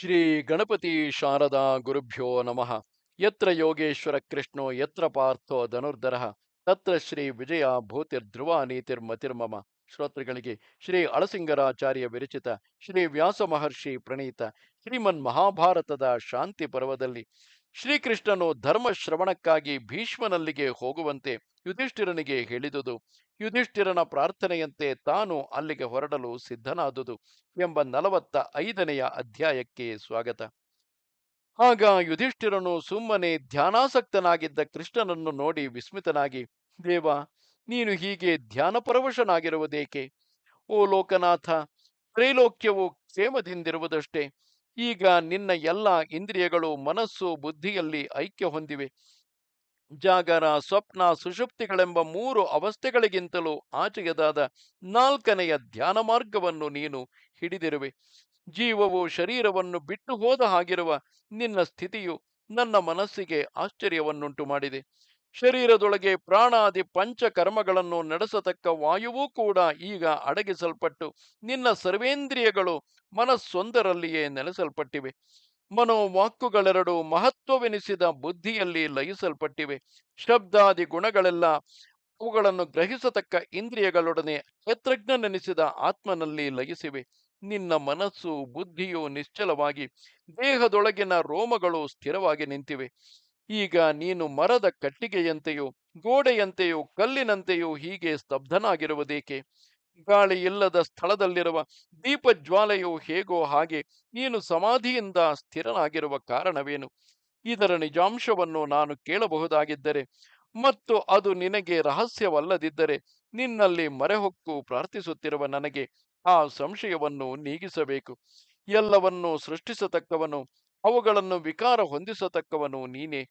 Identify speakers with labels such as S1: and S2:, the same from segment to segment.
S1: ಶ್ರೀ ಗಣಪತಿ ಶಾರದಾ ಗುರುಭ್ಯೋ ನಮಃ. ಯತ್ರ ಯೋಗೇಶ್ವರ ಕೃಷ್ಣೋ, ಯತ್ರ ಪಾರ್ಥೋ ಧನುರ್ಧರ, ತತ್ರ ಶ್ರೀ ವಿಜಯ ಭೂತಿರ್ಧ್ರುವ ನೀತಿರ್ಮತಿರ್ಮಮ ಶ್ರೋತೃಗಳಿಗೆ ಶ್ರೀ ಅಳಸಿಂಗರಾಚಾರ್ಯ ವಿರಚಿತ ಶ್ರೀ ವ್ಯಾಸ ಮಹರ್ಷಿ ಪ್ರಣೀತ ಶ್ರೀಮನ್ ಮಹಾಭಾರತದ ಶಾಂತಿ ಪರ್ವದಲ್ಲಿ ಶ್ರೀಕೃಷ್ಣನು ಧರ್ಮ ಶ್ರವಣಕ್ಕಾಗಿ ಭೀಷ್ಮನಲ್ಲಿಗೆ ಹೋಗುವಂತೆ ಯುಧಿಷ್ಠಿರನಿಗೆ ಹೇಳಿದುದು. ಯುಧಿಷ್ಠಿರನ ಪ್ರಾರ್ಥನೆಯಂತೆ ತಾನು ಅಲ್ಲಿಗೆ ಹೊರಡಲು ಸಿದ್ಧನಾದುದು ಎಂಬ ನಲವತ್ತ ಐದನೆಯ ಅಧ್ಯಾಯಕ್ಕೆ ಸ್ವಾಗತ. ಆಗ ಯುಧಿಷ್ಠಿರನು ಸುಮ್ಮನೆ ಧ್ಯಾನಾಸಕ್ತನಾಗಿದ್ದ ಕೃಷ್ಣನನ್ನು ನೋಡಿ ವಿಸ್ಮಿತನಾಗಿ, ದೇವ, ನೀನು ಹೀಗೆ ಧ್ಯಾನಪರವಶನಾಗಿರುವುದೇಕೆ? ಓ ಲೋಕನಾಥ, ತ್ರೈಲೋಕ್ಯವು ಕ್ಷೇಮದಿಂದಿರುವುದಷ್ಟೇ. ಈಗ ನಿನ್ನ ಎಲ್ಲ ಇಂದ್ರಿಯಗಳು ಮನಸ್ಸು ಬುದ್ಧಿಯಲ್ಲಿ ಐಕ್ಯ ಹೊಂದಿವೆ. ಜಾಗರ, ಸ್ವಪ್ನ, ಸುಷುಪ್ತಿಗಳೆಂಬ ಮೂರು ಅವಸ್ಥೆಗಳಿಗಿಂತಲೂ ಆಚೆಯದಾದ ನಾಲ್ಕನೆಯ ಧ್ಯಾನ ಮಾರ್ಗವನ್ನು ನೀನು ಹಿಡಿದಿರುವೆ. ಜೀವವು ಶರೀರವನ್ನು ಬಿಟ್ಟು ಹೋದ ಹಾಗಿರುವ ನಿನ್ನ ಸ್ಥಿತಿಯು ನನ್ನ ಮನಸ್ಸಿಗೆ ಆಶ್ಚರ್ಯವನ್ನುಂಟು ಮಾಡಿದೆ. ಶರೀರದೊಳಗೆ ಪ್ರಾಣಾದಿ ಪಂಚಕರ್ಮಗಳನ್ನು ನಡೆಸತಕ್ಕ ವಾಯುವೂ ಕೂಡ ಈಗ ಅಡಗಿಸಲ್ಪಟ್ಟು, ನಿನ್ನ ಸರ್ವೇಂದ್ರಿಯಗಳು ಮನಸ್ಸೊಂದರಲ್ಲಿಯೇ ನೆಲೆಸಲ್ಪಟ್ಟಿವೆ. ಮನೋವಾಕ್ಕುಗಳೆರಡು ಮಹತ್ವವೆನಿಸಿದ ಬುದ್ಧಿಯಲ್ಲಿ ಲಯಿಸಲ್ಪಟ್ಟಿವೆ. ಶಬ್ದಾದಿ ಗುಣಗಳೆಲ್ಲ ಅವುಗಳನ್ನು ಗ್ರಹಿಸತಕ್ಕ ಇಂದ್ರಿಯಗಳೊಡನೆ ಯತ್ರಜ್ಞನೆನಿಸಿದ ಆತ್ಮನಲ್ಲಿ ಲಯಿಸಿವೆ. ನಿನ್ನ ಮನಸ್ಸು ಬುದ್ಧಿಯು ನಿಶ್ಚಲವಾಗಿ ದೇಹದೊಳಗಿನ ರೋಮಗಳು ಸ್ಥಿರವಾಗಿ ನಿಂತಿವೆ. ಈಗ ನೀನು ಮರದ ಕಟ್ಟಿಗೆಯಂತೆಯೂ, ಗೋಡೆಯಂತೆಯೂ, ಕಲ್ಲಿನಂತೆಯೂ ಹೀಗೆ ಸ್ತಬ್ಧನಾಗಿರುವುದೇಕೆ? ಗಾಳಿ ಇಲ್ಲದ ಸ್ಥಳದಲ್ಲಿರುವ ದೀಪಜ್ವಾಲೆಯು ಹೇಗೋ ಹಾಗೆ ನೀನು ಸಮಾಧಿಯಿಂದ ಸ್ಥಿರನಾಗಿರುವ ಕಾರಣವೇನು? ಇದರ ನಿಜಾಂಶವನ್ನು ನಾನು ಕೇಳಬಹುದಾಗಿದ್ದರೆ, ಮತ್ತು ಅದು ನಿನಗೆ ರಹಸ್ಯವಲ್ಲದಿದ್ದರೆ ನಿನ್ನಲ್ಲಿ ಮರೆಹೊಕ್ಕು ಪ್ರಾರ್ಥಿಸುತ್ತಿರುವ ನನಗೆ ಆ ಸಂಶಯವನ್ನು ನೀಗಿಸಬೇಕು. ಎಲ್ಲವನ್ನೂ ಸೃಷ್ಟಿಸತಕ್ಕವನು ಅವುಗಳನ್ನು ವಿಕಾರ ಹೊಂದಿಸತಕ್ಕವನು ನೀನೇ.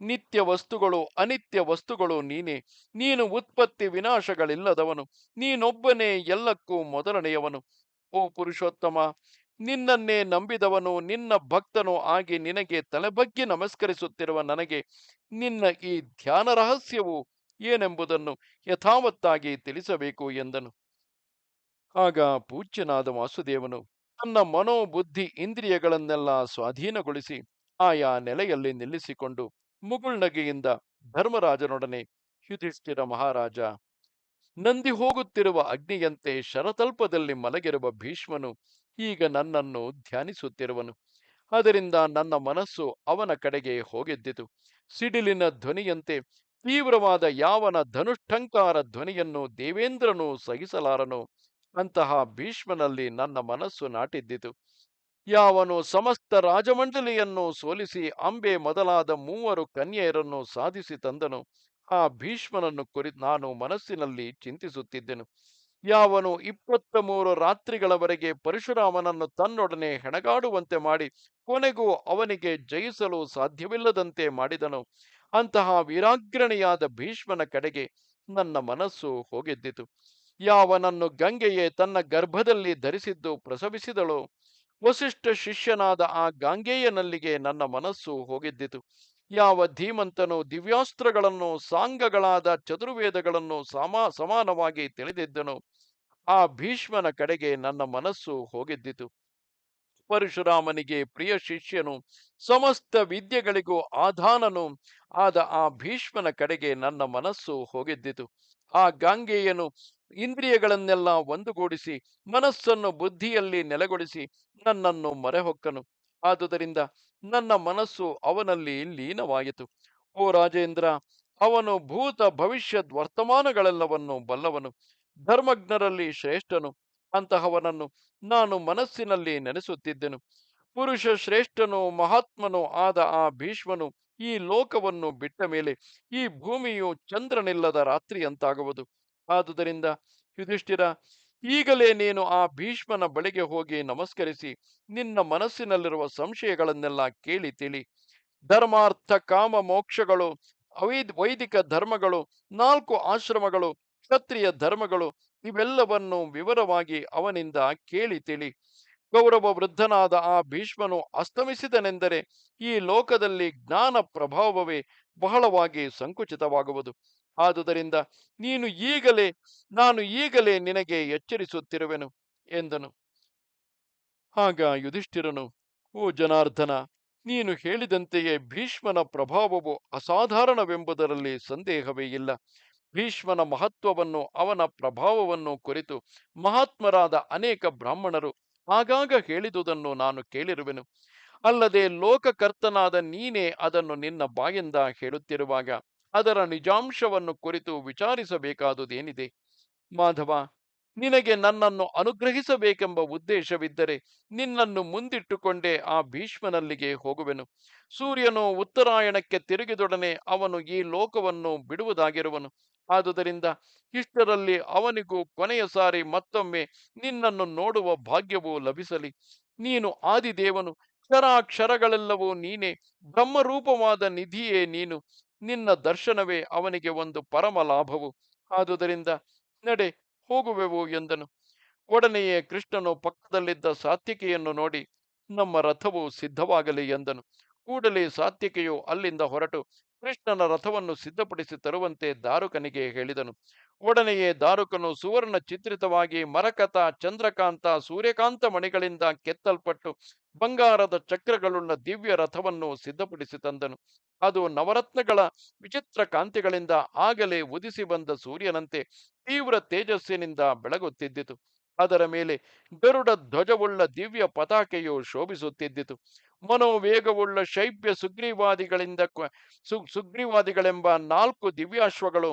S1: ನಿತ್ಯ ವಸ್ತುಗಳು ಅನಿತ್ಯ ವಸ್ತುಗಳು ನೀನೇ. ನೀನು ಉತ್ಪತ್ತಿ ವಿನಾಶಗಳಿಲ್ಲದವನು. ನೀನೊಬ್ಬನೇ ಎಲ್ಲಕ್ಕೂ ಮೊದಲನೆಯವನು. ಓ ಪುರುಷೋತ್ತಮ, ನಿನ್ನನ್ನೇ ನಂಬಿದವನು ನಿನ್ನ ಭಕ್ತನು ಆಗಿ ನಿನಗೆ ತಲೆಬಗ್ಗಿ ನಮಸ್ಕರಿಸುತ್ತಿರುವ ನನಗೆ ನಿನ್ನ ಈ ಧ್ಯಾನ ರಹಸ್ಯವು ಏನೆಂಬುದನ್ನು ಯಥಾವತ್ತಾಗಿ ತಿಳಿಸಬೇಕು ಎಂದನು. ಆಗ ಪೂಜ್ಯನಾದ ವಾಸುದೇವನು ತನ್ನ ಮನೋಬುದ್ಧಿ ಇಂದ್ರಿಯಗಳನ್ನೆಲ್ಲ ಸ್ವಾಧೀನಗೊಳಿಸಿ ಆಯಾ ನೆಲೆಯಲ್ಲಿ ನಿಲ್ಲಿಸಿಕೊಂಡು ಮುಗುಳ್ನಗೆಯಿಂದ ಧರ್ಮರಾಜನೊಡನೆ ಯುಧಿಷ್ಠಿರ ಮಹಾರಾಜ, ನಂದಿ ಹೋಗುತ್ತಿರುವ ಅಗ್ನಿಯಂತೆ ಶರತಲ್ಪದಲ್ಲಿ ಮಲಗಿರುವ ಭೀಷ್ಮನು ಈಗ ನನ್ನನ್ನು ಧ್ಯಾನಿಸುತ್ತಿರುವನು. ಅದರಿಂದ ನನ್ನ ಮನಸ್ಸು ಅವನ ಕಡೆಗೆ ಹೋಗೆದ್ದಿತು. ಸಿಡಿಲಿನ ಧ್ವನಿಯಂತೆ ತೀವ್ರವಾದ ಯಾವನ ಧನುಷ್ಠಂಕಾರ ಧ್ವನಿಯನ್ನು ದೇವೇಂದ್ರನು ಸಹಿಸಲಾರನು. ಅಂತಹ ಭೀಷ್ಮನಲ್ಲಿ ನನ್ನ ಮನಸ್ಸು ನಾಟಿದ್ದಿತು. ಯಾವನು ಸಮಸ್ತ ರಾಜಮಂಡಲಿಯನ್ನು ಸೋಲಿಸಿ ಅಂಬೆ ಮೊದಲಾದ ಮೂವರು ಕನ್ಯೆಯರನ್ನು ಸಾಧಿಸಿ ತಂದನು. ಆ ಭೀಷ್ಮನನ್ನು ಕುರಿ ನಾನು ಮನಸ್ಸಿನಲ್ಲಿ ಚಿಂತಿಸುತ್ತಿದ್ದೆನು. ಯಾವನು ಇಪ್ಪತ್ತ ಮೂರು ರಾತ್ರಿಗಳವರೆಗೆ ಪರಶುರಾಮನನ್ನು ತನ್ನೊಡನೆ ಹೆಣಗಾಡುವಂತೆ ಮಾಡಿ ಕೊನೆಗೂ ಅವನಿಗೆ ಜಯಿಸಲು ಸಾಧ್ಯವಿಲ್ಲದಂತೆ ಮಾಡಿದನು. ಅಂತಹ ವೀರಾಗ್ರಣಿಯಾದ ಭೀಷ್ಮನ ಕಡೆಗೆ ನನ್ನ ಮನಸ್ಸು ಹೋಗೆದ್ದಿತು. ಯಾವನನ್ನು ಗಂಗೆಯೇ ತನ್ನ ಗರ್ಭದಲ್ಲಿ ಧರಿಸಿದ್ದು ಪ್ರಸವಿಸಿದಳು. ವಸಿಷ್ಠ ಶಿಷ್ಯನಾದ ಆ ಗಾಂಗೆಯನಲ್ಲಿಗೆ ನನ್ನ ಮನಸ್ಸು ಹೋಗಿದ್ದಿತು. ಯಾವ ಧೀಮಂತನು ದಿವ್ಯಾಸ್ತ್ರಗಳನ್ನು, ಸಾಂಗಗಳಾದ ಚತುರ್ವೇದಗಳನ್ನು ಸಮಾ, ಸಮಾನವಾಗಿ ತಿಳಿದಿದ್ದನು. ಆ ಭೀಷ್ಮನ ಕಡೆಗೆ ನನ್ನ ಮನಸ್ಸು ಹೋಗಿದ್ದಿತು. ಪರಶುರಾಮನಿಗೆ ಪ್ರಿಯ ಶಿಷ್ಯನು, ಸಮಸ್ತ ವಿದ್ಯೆಗಳಿಗೂ ಆಧಾನನು ಆದ ಆ ಭೀಷ್ಮನ ಕಡೆಗೆ ನನ್ನ ಮನಸ್ಸು ಹೋಗಿದ್ದಿತು. ಆ ಗಾಂಗೇಯನು ಇಂದ್ರಿಯಗಳನ್ನೆಲ್ಲ ಒಂದುಗೂಡಿಸಿ, ಮನಸ್ಸನ್ನು ಬುದ್ಧಿಯಲ್ಲಿ ನೆಲೆಗೊಳಿಸಿ ನನ್ನನ್ನು ಮರೆಹೊಕ್ಕನು. ಆದುದರಿಂದ ನನ್ನ ಮನಸ್ಸು ಅವನಲ್ಲಿ ಲೀನವಾಯಿತು. ಓ ರಾಜೇಂದ್ರ, ಅವನು ಭೂತ ಭವಿಷ್ಯದ್ ವರ್ತಮಾನಗಳೆಲ್ಲವನ್ನು ಬಲ್ಲವನು. ಧರ್ಮಜ್ಞರಲ್ಲಿ ಶ್ರೇಷ್ಠನು. ಅಂತಹವನನ್ನು ನಾನು ಮನಸ್ಸಿನಲ್ಲಿ ನೆನೆಸುತ್ತಿದ್ದೆನು. ಪುರುಷ ಶ್ರೇಷ್ಠನು ಮಹಾತ್ಮನು ಆದ ಆ ಭೀಷ್ಮನು ಈ ಲೋಕವನ್ನು ಬಿಟ್ಟ ಮೇಲೆ ಈ ಭೂಮಿಯು ಚಂದ್ರನಿಲ್ಲದ ರಾತ್ರಿಯಂತಾಗುವುದು ಆದುದರಿಂದ ಯುಧಿಷ್ಠಿರ, ಈಗಲೇ ನೀನು ಆ ಭೀಷ್ಮನ ಬಳಿಗೆ ಹೋಗಿ ನಮಸ್ಕರಿಸಿ, ನಿನ್ನ ಮನಸ್ಸಿನಲ್ಲಿರುವ ಸಂಶಯಗಳನ್ನೆಲ್ಲ ಕೇಳಿ ತಿಳಿ. ಧರ್ಮಾರ್ಥ, ಕಾಮ, ಮೋಕ್ಷಗಳು ವೈದಿಕ ಧರ್ಮಗಳು, ನಾಲ್ಕು ಆಶ್ರಮಗಳು, ಕ್ಷತ್ರಿಯ ಧರ್ಮಗಳು, ಇವೆಲ್ಲವನ್ನು ವಿವರವಾಗಿ ಅವನಿಂದ ಕೇಳಿ ತಿಳಿ. ಗೌರವ ವೃದ್ಧನಾದ ಆ ಭೀಷ್ಮನು ಅಸ್ತಮಿಸಿದನೆಂದರೆ ಈ ಲೋಕದಲ್ಲಿ ಜ್ಞಾನ ಪ್ರಭಾವವೇ ಬಹಳವಾಗಿ ಸಂಕುಚಿತವಾಗುವುದು. ಆದುದರಿಂದ ನೀನು ಈಗಲೇ, ನಾನು ಈಗಲೇ ನಿನಗೆ ಎಚ್ಚರಿಸುತ್ತಿರುವೆನು ಎಂದನು. ಆಗ ಯುಧಿಷ್ಠಿರನು, ಓ ಜನಾರ್ದನ, ನೀನು ಹೇಳಿದಂತೆಯೇ ಭೀಷ್ಮನ ಪ್ರಭಾವವು ಅಸಾಧಾರಣವೆಂಬುದರಲ್ಲಿ ಸಂದೇಹವೇ ಇಲ್ಲ. ಭೀಷ್ಮನ ಮಹತ್ವವನ್ನು, ಅವನ ಪ್ರಭಾವವನ್ನು ಕುರಿತು ಮಹಾತ್ಮರಾದ ಅನೇಕ ಬ್ರಾಹ್ಮಣರು ಆಗಾಗ ಹೇಳಿದುದನ್ನು ನಾನು ಕೇಳಿರುವೆನು. ಅಲ್ಲದೆ ಲೋಕಕರ್ತನಾದ ನೀನೇ ಅದನ್ನು ನಿನ್ನ ಬಾಯಿಂದ ಹೇಳುತ್ತಿರುವಾಗ ಅದರ ನಿಜಾಂಶವನ್ನು ಕುರಿತು ವಿಚಾರಿಸಬೇಕಾದುದೇನಿದೆ? ಮಾಧವ, ನಿನಗೆ ನನ್ನನ್ನು ಅನುಗ್ರಹಿಸಬೇಕೆಂಬ ಉದ್ದೇಶವಿದ್ದರೆ ನಿನ್ನನ್ನು ಮುಂದಿಟ್ಟುಕೊಂಡೇ ಆ ಭೀಷ್ಮನಲ್ಲಿಗೆ ಹೋಗುವೆನು. ಸೂರ್ಯನು ಉತ್ತರಾಯಣಕ್ಕೆ ತಿರುಗಿದೊಡನೆ ಅವನು ಈ ಲೋಕವನ್ನು ಬಿಡುವುದಾಗಿರುವನು. ಆದುದರಿಂದ ಇಷ್ಟರಲ್ಲಿ ಅವನಿಗೂ ಕೊನೆಯ ಸಾರಿ ಮತ್ತೊಮ್ಮೆ ನಿನ್ನನ್ನು ನೋಡುವ ಭಾಗ್ಯವು ಲಭಿಸಲಿ. ನೀನು ಆದಿದೇವನು, ಕ್ಷರಾಕ್ಷರಗಳೆಲ್ಲವೂ ನೀನೇ, ಬ್ರಹ್ಮರೂಪವಾದ ನಿಧಿಯೇ ನೀನು. ನಿನ್ನ ದರ್ಶನವೇ ಅವನಿಗೆ ಒಂದು ಪರಮ ಲಾಭವು. ಆದುದರಿಂದ ನಡೆ, ಹೋಗುವೆವು ಎಂದನು. ಒಡನೆಯೇ ಕೃಷ್ಣನು ಪಕ್ಕದಲ್ಲಿದ್ದ ಸಾತ್ವಿಕೆಯನ್ನು ನೋಡಿ, ನಮ್ಮ ರಥವು ಸಿದ್ಧವಾಗಲಿ ಎಂದನು. ಕೂಡಲೇ ಸಾತ್ಯಕೆಯು ಅಲ್ಲಿಂದ ಹೊರಟು ಕೃಷ್ಣನ ರಥವನ್ನು ಸಿದ್ಧಪಡಿಸಿ ತರುವಂತೆ ದಾರುಕನಿಗೆ ಹೇಳಿದನು. ಒಡನೆಯೇ ದಾರುಕನು ಸುವರ್ಣ ಚಿತ್ರಿತವಾಗಿ ಮರಕತ ಚಂದ್ರಕಾಂತ, ಸೂರ್ಯಕಾಂತ ಮಣಿಗಳಿಂದ ಕೆತ್ತಲ್ಪಟ್ಟು ಬಂಗಾರದ ಚಕ್ರಗಳುಳ್ಳ ದಿವ್ಯ ರಥವನ್ನು ಸಿದ್ಧಪಡಿಸಿ ತಂದನು. ಅದು ನವರತ್ನಗಳ ವಿಚಿತ್ರ ಕಾಂತಿಗಳಿಂದ ಆಗಲೇ ಉದಿಸಿ ಬಂದ ಸೂರ್ಯನಂತೆ ತೀವ್ರ ತೇಜಸ್ಸಿನಿಂದ ಬೆಳಗುತ್ತಿದ್ದಿತು. ಅದರ ಮೇಲೆ ಗರುಡ ಧ್ವಜವುಳ್ಳ ದಿವ್ಯ ಪತಾಕೆಯು ಶೋಭಿಸುತ್ತಿದ್ದಿತು. ಮನೋವೇಗವುಳ್ಳ ಶೈಬ್ಯ ಸುಗ್ರೀವಾದಿಗಳಿಂದ ಸು ಸುಗ್ರೀವಾದಿಗಳೆಂಬ ನಾಲ್ಕು ದಿವ್ಯಾಶ್ವಗಳು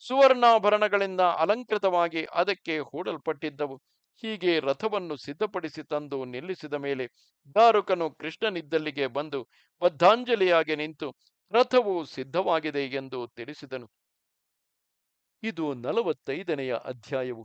S1: ಸುವರ್ಣಾಭರಣಗಳಿಂದ ಅಲಂಕೃತವಾಗಿ ಅದಕ್ಕೆ ಹೂಡಲ್ಪಟ್ಟಿದ್ದವು. ಹೀಗೆ ರಥವನ್ನು ಸಿದ್ಧಪಡಿಸಿ ತಂದು ನಿಲ್ಲಿಸಿದ ಮೇಲೆ ದಾರುಕನು ಕೃಷ್ಣನಿದ್ದಲ್ಲಿಗೆ ಬಂದು ಬದ್ಧಾಂಜಲಿಯಾಗಿ ನಿಂತು ರಥವು ಸಿದ್ಧವಾಗಿದೆ ಎಂದು ತಿಳಿಸಿದನು. ಇದು ನಲವತ್ತೈದನೆಯ ಅಧ್ಯಾಯವು.